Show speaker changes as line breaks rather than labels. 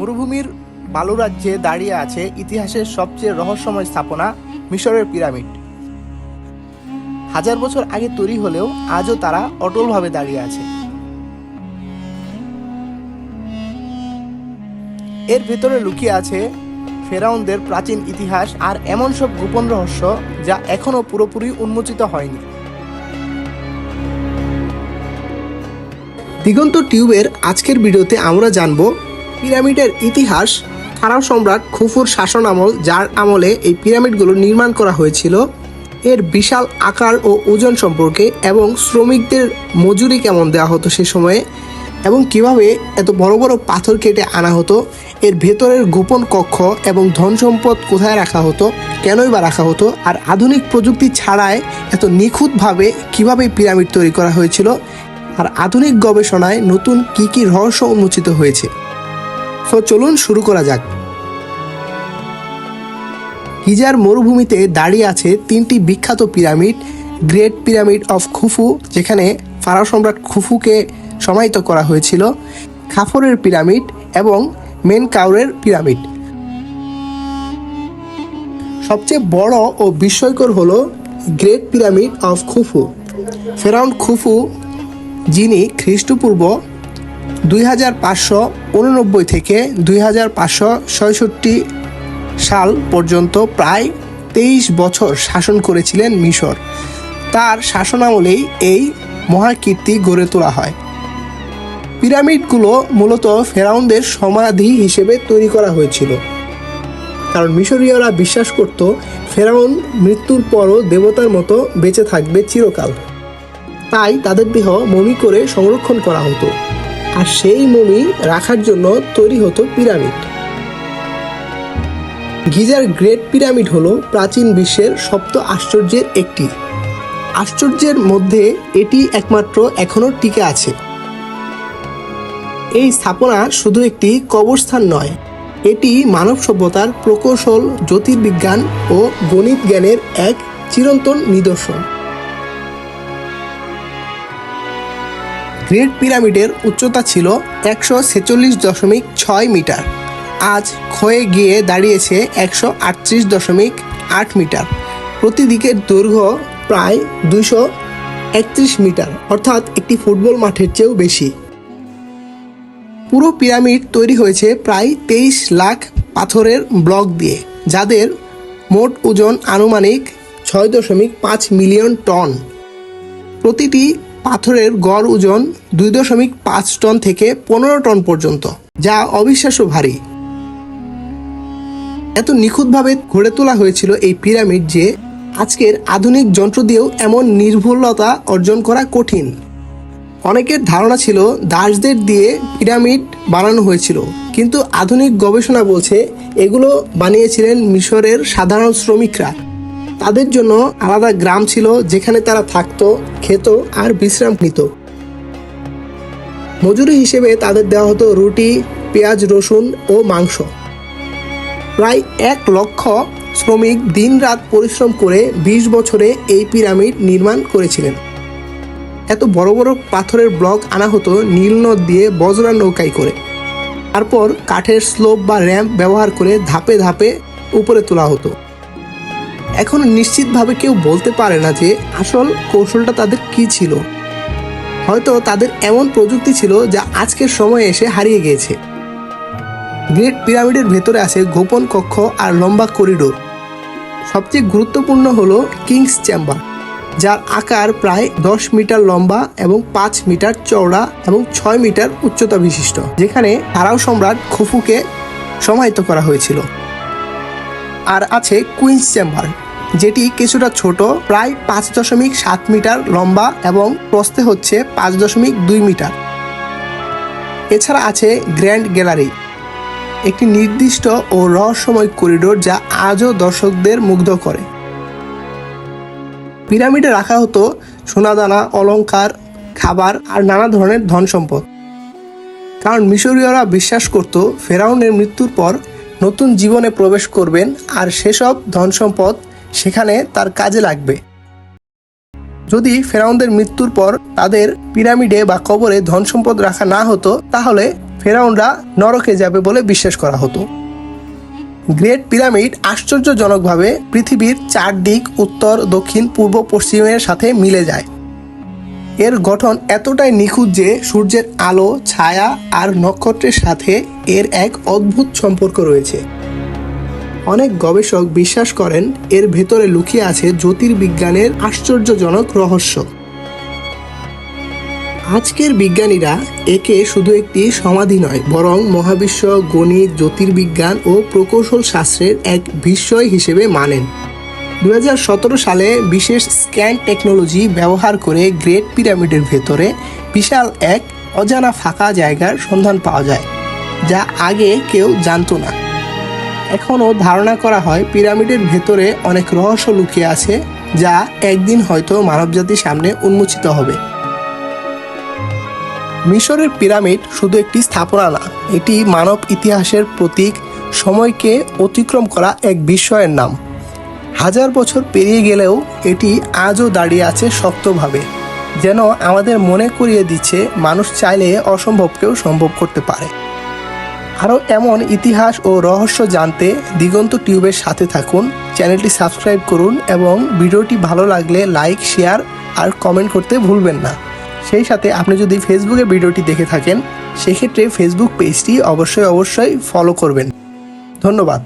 মরুভূমির বালুরাজ্যে দাঁড়িয়ে আছে ইতিহাসের সবচেয়ে রহস্যময় স্থাপনা মিশরের পিরামিড। হাজার বছর আগে তৈরি হলেও আজও তারা অটলভাবে দাঁড়িয়ে আছে। এর ভেতরে লুকিয়ে আছে ফেরাউনদের প্রাচীন ইতিহাস আর এমন সব গোপন রহস্য যা এখনও পুরোপুরি উন্মোচিত হয়নি। দিগন্ত টিউবের আজকের ভিডিওতে আমরা জানব পিরামিডের ইতিহাস, ফারাও সম্রাট খুফুর শাসন আমল, যার আমলে এই পিরামিডগুলো নির্মাণ করা হয়েছিল। এর বিশাল আকার ও ওজন সম্পর্কে এবং শ্রমিকদের মজুরি কেমন দেওয়া হতো সে সময়ে, এবং কীভাবে এত বড় বড় পাথর কেটে আনা হতো, এর ভেতরের গোপন কক্ষ এবং ধন সম্পদ কোথায় রাখা হতো, কেনই বা রাখা হতো, আর আধুনিক প্রযুক্তি ছাড়াই এত নিখুঁতভাবে কীভাবে পিরামিড তৈরি করা হয়েছিল, আর আধুনিক গবেষণায় নতুন কি কি রহস্য উন্মোচিত হয়েছে। তো চলুন শুরু করা যাক। গিজার মরুভূমিতে দাঁড়িয়ে আছে তিনটি বিখ্যাত pyramid, great pyramid of Khufu, যেখানে ফারা সম্রাট খুফুকে সমাহিত করা হয়েছিল, খাফরের পিরামিড এবং মেন কাউরের পিরামিড। সবচেয়ে বড় ও বিস্ময়কর হলো গ্রেট পিরামিড অফ খুফু। ফেরাউন খুফু, যিনি খ্রিস্টপূর্ব দুই হাজার পাঁচশো উননব্বই থেকে দুই হাজার পাঁচশো ছয়ষট্টি সাল পর্যন্ত প্রায় তেইশ বছর শাসন করেছিলেন মিশর। তার শাসনামলেই এই মহাকীর্তি গড়ে তোলা হয়। পিরামিডগুলো মূলত ফেরাউনদের সমাধি হিসেবে তৈরি করা হয়েছিল। কারণ মিশরীয়রা বিশ্বাস করত, ফেরাউন মৃত্যুর পরও দেবতার মতো বেঁচে থাকবে চিরকাল। তাই তাদের দেহ মমি করে সংরক্ষণ করা হতো। আর সেই মমি রাখার জন্য তৈরি হতো পিরামিড। গিজার গ্রেট পিরামিড হলো প্রাচীন বিশ্বের সপ্ত আশ্চর্যের একটি। আশ্চর্যের মধ্যে এটি একমাত্র এখনও টিকে আছে। এই স্থাপনা শুধু একটি কবরস্থান নয়, এটি মানব সভ্যতার প্রকৌশল, জ্যোতির্বিজ্ঞান ও গণিত জ্ঞানের এক চিরন্তন নিদর্শন। গ্রেট পিরামিডের উচ্চতা ছিল একশো ছেচল্লিশ দশমিক ছয় মিটার। আজ ক্ষয়ে গিয়ে দাঁড়িয়েছে একশো আটত্রিশ দশমিক আট মিটার। প্রতিদিকের দৈর্ঘ্য প্রায় দুশো একত্রিশ মিটার, অর্থাৎ একটি ফুটবল মাঠের চেয়েও বেশি। পুরো পিরামিড তৈরি হয়েছে প্রায় তেইশ লাখ পাথরের ব্লক দিয়ে, যাদের মোট ওজন আনুমানিক ছয় দশমিক পাঁচ মিলিয়ন টন। প্রতিটি পাথরের গড় ওজন দুই দশমিক পাঁচ টন থেকে পনেরো টন পর্যন্ত, যা অবিশ্বাস্য ভারী। এত নিখুঁতভাবে গড়ে তোলা হয়েছিল এই পিরামিড যে আজকের আধুনিক যন্ত্র দিয়েও এমন নির্ভুলতা অর্জন করা কঠিন। অনেকের ধারণা ছিল দাসদের দিয়ে পিরামিড বানানো হয়েছিল, কিন্তু আধুনিক গবেষণা বলছে এগুলো বানিয়েছিলেন মিশরের সাধারণ শ্রমিকরা। তাদের জন্য আলাদা গ্রাম ছিল যেখানে তারা থাকতো, খেত আর বিশ্রাম নিত। মজুরি হিসেবে তাদের দেওয়া হতো রুটি, পেঁয়াজ, রসুন ও মাংস। প্রায় এক লক্ষ শ্রমিক দিনরাত পরিশ্রম করে বিশ বছরে এই পিরামিড নির্মাণ করেছিলেন। এত বড় বড় পাথরের ব্লক আনা হতো নীল নদ দিয়ে বজরা নৌকায় করে। তারপর কাঠের স্লোপ বা র্যাম্প ব্যবহার করে ধাপে ধাপে উপরে তোলা হতো। এখন নিশ্চিতভাবে কেউ বলতে পারে না যে আসল কৌশলটা তাদের কি ছিল। হয়তো তাদের এমন প্রযুক্তি ছিল যা আজকের সময়ে এসে হারিয়ে গিয়েছে। গ্রেট পিরামিডের ভেতরে আছে গোপন কক্ষ আর লম্বা করিডোর। সবচেয়ে গুরুত্বপূর্ণ হলো কিংস চেম্বার, যার আকার প্রায় দশ মিটার লম্বা এবং পাঁচ মিটার চওড়া এবং ছয় মিটার উচ্চতা বিশিষ্ট, যেখানে আরাও সম্রাট খুফুকে সমাহিত করা হয়েছিল। আর আছে কুইন্স চেম্বার যেটি কিছুটা ছোট, প্রায় পাঁচ দশমিক সাত মিটার লম্বা এবং প্রস্থে হচ্ছে পাঁচ দশমিক দুই মিটার। এছাড়া আছে গ্র্যান্ড গ্যালারি, একটি নির্দিষ্ট ও রহস্যময় করিডোর যা আজও দর্শকদের মুগ্ধ করে। পিরামিডে রাখা হতো সোনাদানা, অলংকার, খাবার আর নানা ধরনের ধন সম্পদ। কারণ মিশরীয়রা বিশ্বাস করত ফেরাউনের মৃত্যুর পর নতুন জীবনে প্রবেশ করবেন আর সেসব ধন সম্পদ সেখানে তার কাজে লাগবে। যদি ফেরাউনদের মৃত্যুর পর তাদের পিরামিডে বা কবরে ধন সম্পদ রাখা না হতো, তাহলে ফেরাউনরা নরকে যাবে বলে বিশ্বাস করা হতো। গ্রেট পিরামিড আশ্চর্যজনকভাবে পৃথিবীর চারদিক উত্তর, দক্ষিণ, পূর্ব, পশ্চিমের সাথে মিলে যায়। এর গঠন এতটাই নিখুঁত যে সূর্যের আলো, ছায়া আর নক্ষত্রের সাথে এর এক অদ্ভুত সম্পর্ক রয়েছে। অনেক গবেষক বিশ্বাস করেন, এর ভেতরে লুকিয়ে আছে জ্যোতির্বিজ্ঞানের আশ্চর্যজনক রহস্য। আজকের বিজ্ঞানীরা একে শুধু একটি সমাধি নয়, বরং মহাবিশ্ব, গণিত, জ্যোতির্বিজ্ঞান ও প্রকৌশল শাস্ত্রের এক বিস্ময় হিসেবে মানেন। দুহাজার সতেরো সালে বিশেষ স্ক্যান টেকনোলজি ব্যবহার করে গ্রেট পিরামিডের ভেতরে বিশাল এক অজানা ফাঁকা জায়গার সন্ধান পাওয়া যায়, যা আগে কেউ জানতো না। এখনও ধারণা করা হয় পিরামিডের ভেতরে অনেক রহস্য লুকিয়ে আছে, যা একদিন হয়তো মানবজাতির সামনে উন্মোচিত হবে। মিশরের পিরামিড শুধু একটি স্থাপনা না, এটি মানব ইতিহাসের প্রতীক, সময়কে অতিক্রম করা এক বিস্ময়ের নাম। হাজার বছর পেরিয়ে গেলেও এটি আজও দাঁড়িয়ে আছে শক্তভাবে, যেন আমাদের মনে করিয়ে দিচ্ছে, মানুষ চাইলে অসম্ভবকেও সম্ভব করতে পারে। আরও এমন ইতিহাস ও রহস্য জানতে দিগন্ত টিউবের সাথে থাকুন। চ্যানেলটি সাবস্ক্রাইব করুন এবং ভিডিওটি ভালো লাগলে লাইক, শেয়ার আর কমেন্ট করতে ভুলবেন না। সেই সাথে আপনি যদি ফেসবুকে ভিডিওটি দেখে থাকেন, সেক্ষেত্রে ফেসবুক পেজটি অবশ্যই অবশ্যই ফলো করবেন। ধন্যবাদ।